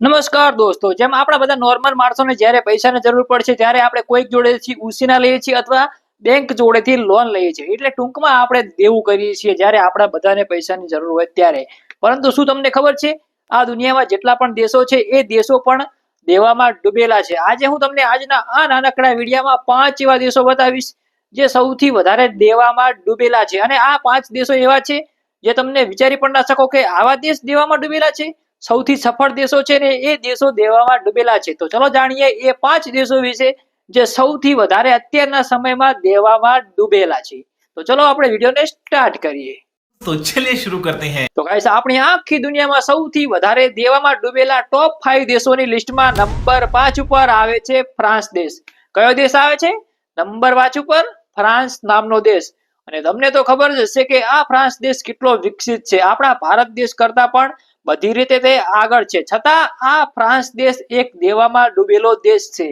નમસ્કાર દોસ્તો, જેમ આપણા બધા નોર્મલ માણસોને જ્યારે પૈસાની જરૂર પડશે, ત્યારે આપણે કોઈક જોડેથી ઉસીના લઈએ છીએ અથવા બેંક જોડેથી લોન લઈએ છીએ. એટલે ટૂંકમાં આપણે દેવું કરીએ છીએ જ્યારે આપણા બધાને પૈસાની જરૂર હોય ત્યારે. પરંતુ શું તમને ખબર છે? આ દુનિયામાં જેટલા પણ દેશો છે, એ દેશો પણ દેવામાં ડૂબેલા છે. આજે હું તમને આજના આ નાનકડા વિડીયામાં પાંચ એવા દેશો બતાવીશ, જે સૌથી વધારે દેવામાં ડૂબેલા છે. અને આ પાંચ દેશો એવા છે, જે તમને વિચારી પણ ના શકો કે આવા દેશ દેવામાં ડૂબેલા છે. સૌથી સફળ દેશો છે ને એ દેશો દેવામાં ડૂબેલા છે. તો ચલો જાણીએ એ પાંચ દેશો વિશે જે સૌથી વધારે અત્યારના સમયમાં દેવામાં ડૂબેલા છે. તો ચલો આપણે વિડીયોને સ્ટાર્ટ કરીએ. તો ચલિએ શરૂ કરતે હૈ. તો ગાઈસ આપણી આખી દુનિયામાં સૌથી વધારે દેવામાં ડૂબેલા ટોપ 5 દેશોની લિસ્ટમાં નંબર 5 ઉપર આવે છે ફ્રાન્સ દેશ. કયો દેશ આવે છે? નંબર 5 ઉપર ફ્રાન્સ નામનો દેશ. અને તમને તો ખબર જ હશે કે આ ફ્રાન્સ દેશ કેટલો વિકસિત છે. આપણા ભારત દેશ કરતા પણ બધી રીતે તે આગળ છે. છતાં આ ફ્રાન્સ દેશ એક દેવામાં ડૂબેલો દેશ છે.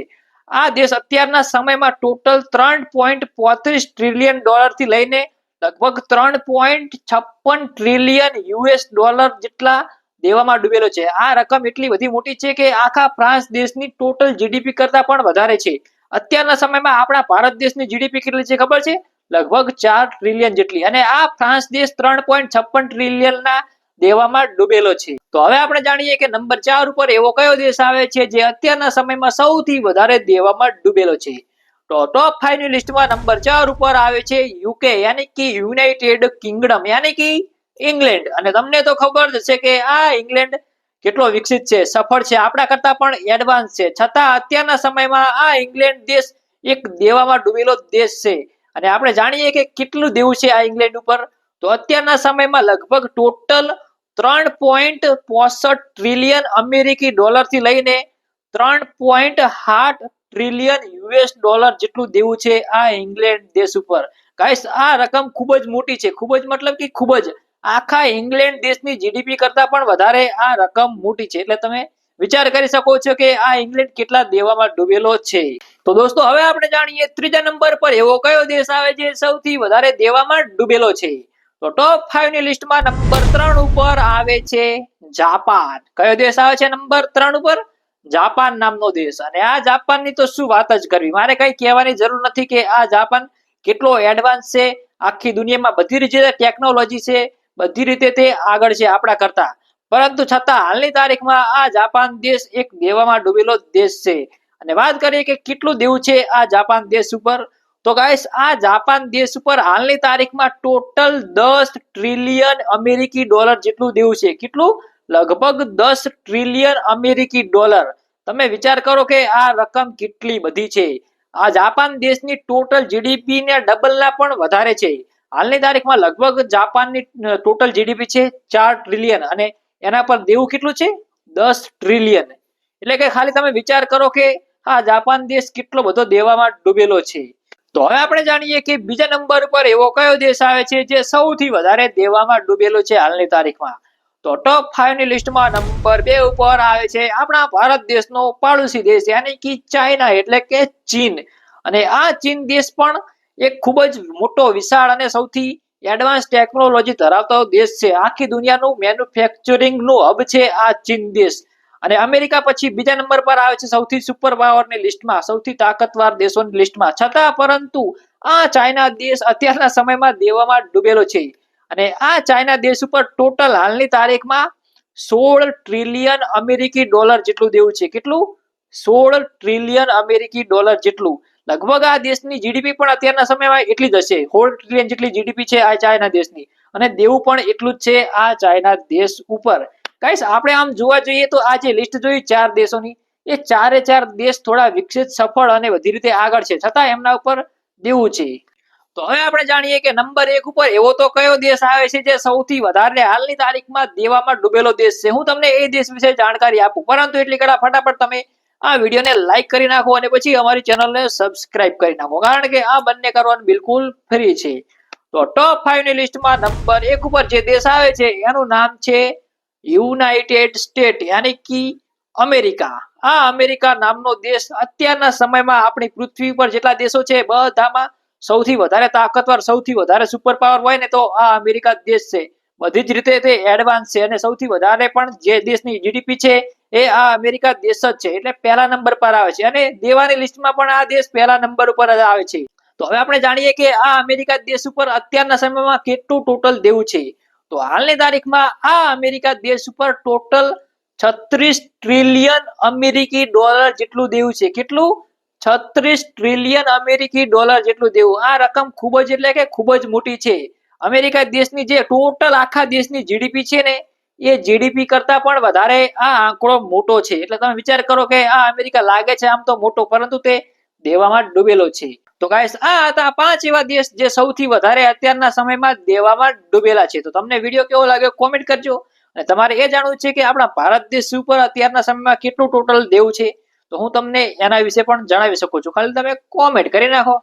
આ દેશ અત્યારના સમયમાં ટોટલ ત્રણ પોઈન્ટ પોત્રીસ ટ્રિલિયન ડોલરથી લઈને લગભગ ત્રણ પોઈન્ટ છપ્પન ટ્રિલિયન યુએસ ડોલર જેટલા દેવામાં ડૂબેલો છે. આ રકમ એટલી બધી મોટી છે કે આખા ફ્રાન્સ દેશની ટોટલ જીડીપી કરતા પણ વધારે છે. અત્યારના સમયમાં આપણા ભારત દેશની જીડીપી કેટલી છે ખબર છે? લગભગ ચાર ટ્રિલિયન જેટલી. અને આ ફ્રાન્સ દેશ ત્રણ પોઈન્ટ છપ્પન ટ્રિલિયનના દેવામાં ડૂબેલો છે. તો હવે આપણે જાણીએ કે નંબર ચાર ઉપર એવો કયો દેશ આવે છે જે અત્યારના સમયમાં સૌથી વધારે દેવામાં ડૂબેલો છે. તો ટોપ ફાઈવની લિસ્ટમાં નંબર ચાર ઉપર આવે છે યુકે યાની કે યુનાઇટેડ કિંગડમ યાની કે ઇંગ્લેન્ડ અને તમને તો ખબર જ છે કે આ ઇંગ્લેન્ડ કેટલો વિકસિત છે, સફળ છે, આપણા કરતા પણ એડવાન્સ છે. છતાં અત્યારના સમયમાં આ ઇંગ્લેન્ડ દેશ એક દેવામાં ડૂબેલો દેશ છે. અને આપણે જાણીએ કે કેટલું દેવું છે આ ઇંગ્લેન્ડ ઉપર? તો અત્યારના સમયમાં લગભગ ટોટલ ત્રણ પોઈન્ટ પોસઠ ટ્રિલિયન અમેરિકી ડોલરથી લઈને ત્રણ પોઈન્ટ આઠ ટ્રિલિયન યુએસ ડોલર જેટલું દેવું છે આ ઇંગ્લેન્ડ દેશ ઉપર. ગાઈસ આ રકમ ખૂબ જ મોટી છે. ખૂબ જ મતલબ કે ખૂબ જ. આખા ઇંગ્લેન્ડ દેશની જીડીપી કરતા પણ વધારે આ રકમ મોટી છે. એટલે તમે વિચાર કરી શકો છો કે આ ઇંગ્લેન્ડ કેટલા દેવામાં ડૂબેલો છે. તો દોસ્તો, હવે આપણે જાણીએ ત્રીજા નંબર પર એવો કયો દેશ આવે જે સૌથી વધારે દેવામાં ડૂબેલો છે. તો ટોપ ફાઈવની લિસ્ટમાં નંબર ત્રણ ઉપર આવે છે જાપાન. કયો દેશ આવે છે નંબર ત્રણ ઉપર? જાપાન નામનો દેશ. અને આ જાપાનની તો શું વાત જ કરવી? મારે કઈ કહેવાની જરૂર નથી કે આ જાપાન કેટલો એડવાન્સ છે. આખી દુનિયામાં બધી રીતે ટેકનોલોજી છે. બધી રીતે તે આગળ છે આપણા કરતા. પરંતુ છતાં હાલની તારીખમાં આ જાપાન દેશ એક દેવામાં ડૂબેલો દેશ છે. અને વાત કરીએ કે કેટલું દેવું છે આ જાપાન દેશ ઉપર? તો ગાઈસ આ જાપાન દેશ ઉપર હાલની તારીખમાં ટોટલ દસ ટ્રિલિયન અમેરિકી ડોલર જેટલું દેવું છે. કેટલું? લગભગ દસ ટ્રિલિયન અમેરિકી ડોલર તમે વિચાર કરો કે આ રકમ કેટલી બધી છે. આ જાપાન દેશની ટોટલ જીડીપી ને ડબલના પણ વધારે છે. હાલની તારીખમાં લગભગ જાપાનની ટોટલ જીડીપી છે ચાર ટ્રિલિયન અને એના પર દેવું કેટલું છે? દસ ટ્રિલિયન એટલે કે ખાલી તમે વિચાર કરો કે આ જાપાન દેશ કેટલો બધો દેવામાં ડૂબેલો છે. તો હવે આપણે જાણીએ કે બીજા નંબર પર એવો કયો દેશ આવે છે જે સૌથી વધારે દેવામાં ડૂબેલો છે હાલની તારીખમાં? તો ટોપ ફાઈવની લિસ્ટમાં નંબર બે ઉપર આવે છે આપણા ભારત દેશનો પાડોશી દેશ, યાની કે ચાઇના એટલે કે ચીન. અને આ ચીન દેશ પણ એક ખૂબ જ મોટો વિશાળ અને સૌથી એડવાન્સ ટેકનોલોજી ધરાવતો દેશ છે. આખી દુનિયાનું મેન્યુફેક્ચરિંગનું હબ છે આ ચીન દેશ. અને અમેરિકા પછી બીજા નંબર પર આવે છે સૌથી સુપર પાવરની લિસ્ટમાં સૌથી તાકાતવાર દેશોની લિસ્ટમાં છતાં પરંતુ આ ચાઇના દેશ અત્યારના સમયમાં દેવામાં ડૂબેલો છે. અને આ ચાઇના દેશ ઉપર ટોટલ હાલની તારીખમાં સોળ ટ્રિલિયન અમેરિકી ડોલર જેટલું દેવું છે. કેટલું? સોળ ટ્રિલિયન અમેરિકી ડોલર જેટલું. લગભગ આ દેશની જીડીપી પણ અત્યારના સમયમાં એટલી જ હશે. સોળ ટ્રિલિયન જેટલી જીડીપી છે આ ચાઇના દેશની. અને દેવું પણ એટલું જ છે આ ચાઇના દેશ ઉપર. ગાઈસ આપણે આમ જોવા જઈએ તો આ જે લિસ્ટ જોઈ, ચાર દેશોની, એ ચારે ચાર દેશ થોડા વિકસિત, સફળ અને બધી રીતે આગળ છે. છતાં એમના ઉપર દેવું છે. તો હવે આપણે જાણીએ કે નંબર એક ઉપર એવો તો કયો દેશ આવે છે જે સૌથી વધારે હાલની તારીખમાં દેવામાં ડૂબેલો દેશ છે? હું તમને એ દેશ વિશે જાણકારી આપું. પરંતુ એટલી કડા ફટાફટ તમે આ વિડીયોને લાઈક કરી નાખો અને પછી અમારી ચેનલને સબસ્ક્રાઇબ કરી નાખો. કારણ કે આ બંને કરવાનું બિલકુલ ફ્રી છે. તો ટોપ ફાઈવ લિસ્ટમાં નંબર એક ઉપર જે દેશ આવે છે, એનું નામ છે યુનાઇટેડ સ્ટેટ યાની કે અમેરિકા. આ અમેરિકા નામનો દેશ અત્યારના સમયમાં આપણી પૃથ્વી પર જેટલા દેશો છે, બધામાં સૌથી વધારે તાકતવર, સૌથી વધારે સુપર પાવર હોય ને તો આ અમેરિકા દેશ છે. બધી જ રીતે તે એડવાન્સ છે અને સૌથી વધારે પણ જે દેશની જીડીપી છે એ આ અમેરિકા દેશ જ છે. એટલે પહેલા નંબર પર આવે છે. અને દેવાની લિસ્ટમાં પણ આ દેશ પહેલા નંબર ઉપર જ આવે છે. તો હવે આપણે જાણીએ કે આ અમેરિકા દેશ ઉપર અત્યારના સમયમાં કેટલું ટોટલ દેવું છે. તો હાલની તારીખમાં આ અમેરિકા દેશ ઉપર ટોટલ છત્રીસ ટ્રિલિયન અમેરિકી ડોલર જેટલું દેવું છે. કેટલું? છત્રીસ ટ્રિલિયન અમેરિકી ડોલર જેટલું દેવું. આ રકમ ખૂબ જ એટલે કે ખૂબ જ મોટી છે. અમેરિકા દેશની જે ટોટલ આખા દેશની જીડીપી છે ને એ જીડીપી કરતા પણ વધારે આ આંકડો મોટો છે. એટલે તમે વિચાર કરો કે આ અમેરિકા લાગે છે આમ તો મોટો, પરંતુ તે દેવામાં ડૂબેલો છે. તો ગાઈસ આ હતા પાંચ એવા દેશ જે સૌથી વધારે અત્યારના સમયમાં દેવામાં ડૂબેલા છે. તો તમને વીડિયો કેવો લાગ્યો કોમેન્ટ કરજો. અને તમારે એ જાણવું છે કે આપણા ભારત દેશ ઉપર અત્યારના સમયમાં કેટલું ટોટલ દેવું છે. તો હું તમને એના વિશે પણ જણાવી શકું છું. ખાલી તમે કોમેન્ટ કરી નાખો.